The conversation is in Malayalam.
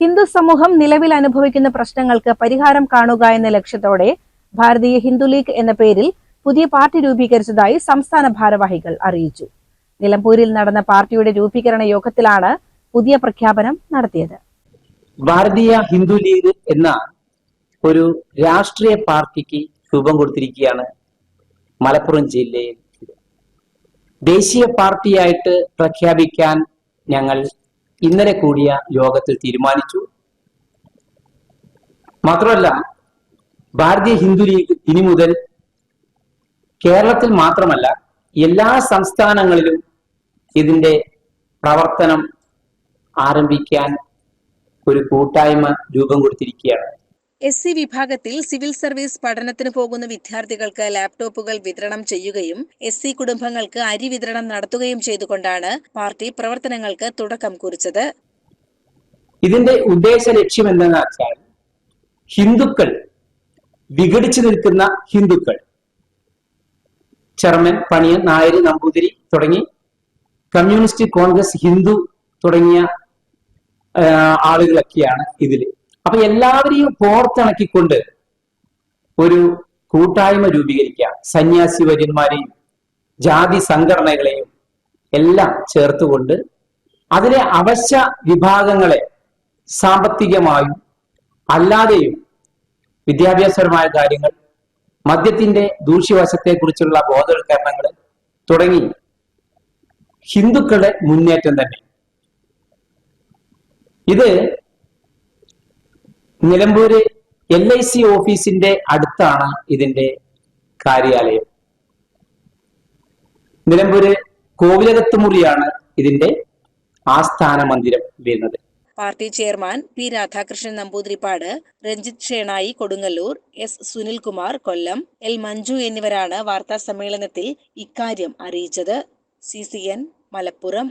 ഹിന്ദു സമൂഹം നിലവിൽ അനുഭവിക്കുന്ന പ്രശ്നങ്ങൾക്ക് പരിഹാരം കാണുക എന്ന ലക്ഷ്യത്തോടെ ഭാരതീയ ഹിന്ദു ലീഗ് എന്ന പേരിൽ പുതിയ പാർട്ടി രൂപീകരിച്ചതായി സംസ്ഥാന ഭാരവാഹികൾ അറിയിച്ചു. നിലമ്പൂരിൽ നടന്ന പാർട്ടിയുടെ രൂപീകരണ യോഗത്തിലാണ് പുതിയ പ്രഖ്യാപനം നടത്തിയത്. ഭാരതീയ ഹിന്ദു ലീഗ് എന്ന ഒരു രാഷ്ട്രീയ പാർട്ടിക്ക് രൂപം കൊടുത്തിരിക്കുകയാണ് മലപ്പുറം ജില്ലയിൽ. ദേശീയ പാർട്ടിയായിട്ട് പ്രഖ്യാപിക്കാൻ ഞങ്ങൾ ഇന്നലെ കൂടിയ യോഗത്തിൽ തീരുമാനിച്ചു. മാത്രമല്ല ഭാരതീയ ഹിന്ദു ലീഗ് ഇനി മുതൽ കേരളത്തിൽ മാത്രമല്ല എല്ലാ സംസ്ഥാനങ്ങളിലും ഇതിന്റെ പ്രവർത്തനം ആരംഭിക്കാൻ ഒരു കൂട്ടായ്മ രൂപം കൊടുത്തിരിക്കുകയാണ്. എസ് സി വിഭാഗത്തിൽ സിവിൽ സർവീസ് പഠനത്തിന് പോകുന്ന വിദ്യാർത്ഥികൾക്ക് ലാപ്ടോപ്പുകൾ വിതരണം ചെയ്യുകയും എസ് സി കുടുംബങ്ങൾക്ക് അരി വിതരണം നടത്തുകയും ചെയ്തുകൊണ്ടാണ് പാർട്ടി പ്രവർത്തനങ്ങൾക്ക് തുടക്കം കുറിച്ചത്. ഇതിന്റെ ഉദ്ദേശ ലക്ഷ്യം എന്തെന്ന് വെച്ചാൽ ഹിന്ദുക്കൾ വിഘടിച്ചു നിൽക്കുന്ന ഹിന്ദുക്കൾ ചെർമൻ പണിയൻ നായർ നമ്പൂതിരി തുടങ്ങി കമ്മ്യൂണിസ്റ്റ് കോൺഗ്രസ് ഹിന്ദു തുടങ്ങിയ ആളുകളൊക്കെയാണ് ഇതിൽ അപ്പൊ എല്ലാവരെയും കോർത്തിണക്കിക്കൊണ്ട് ഒരു കൂട്ടായ്മ രൂപീകരിക്കുക. സന്യാസി വര്യന്മാരെയും ജാതി സംഘടനകളെയും എല്ലാം ചേർത്തുകൊണ്ട് അതിലെ അവശ്യ വിഭാഗങ്ങളെ സാമ്പത്തികമായും അല്ലാതെയും വിദ്യാഭ്യാസപരമായ കാര്യങ്ങൾ മദ്യത്തിന്റെ ദൂഷ്യവശത്തെക്കുറിച്ചുള്ള ബോധവൽക്കരണങ്ങൾ തുടങ്ങി ഹിന്ദുക്കളുടെ മുന്നേറ്റം തന്നെ. ഇത് നിലമ്പൂര് എൽ ഐ സി ഓഫീസിന്റെ അടുത്താണ് ഇതിന്റെ കാര്യാലയം. നിലമ്പൂര് കോവിലകത്ത് മുറിയാണ് ഇതിന്റെ ആസ്ഥാന മന്ദിരം വരുന്നത്. Party chairman P Radhakrishnan Namboothiripad Ranjith Shenoy Kodungallur S Sunilkumar Kollam L Manju എന്നിവരാണ് വാർത്താ സമ്മേളനത്തിൽ ഇക്കാര്യം അറിയിച്ചത്. സി മലപ്പുറം.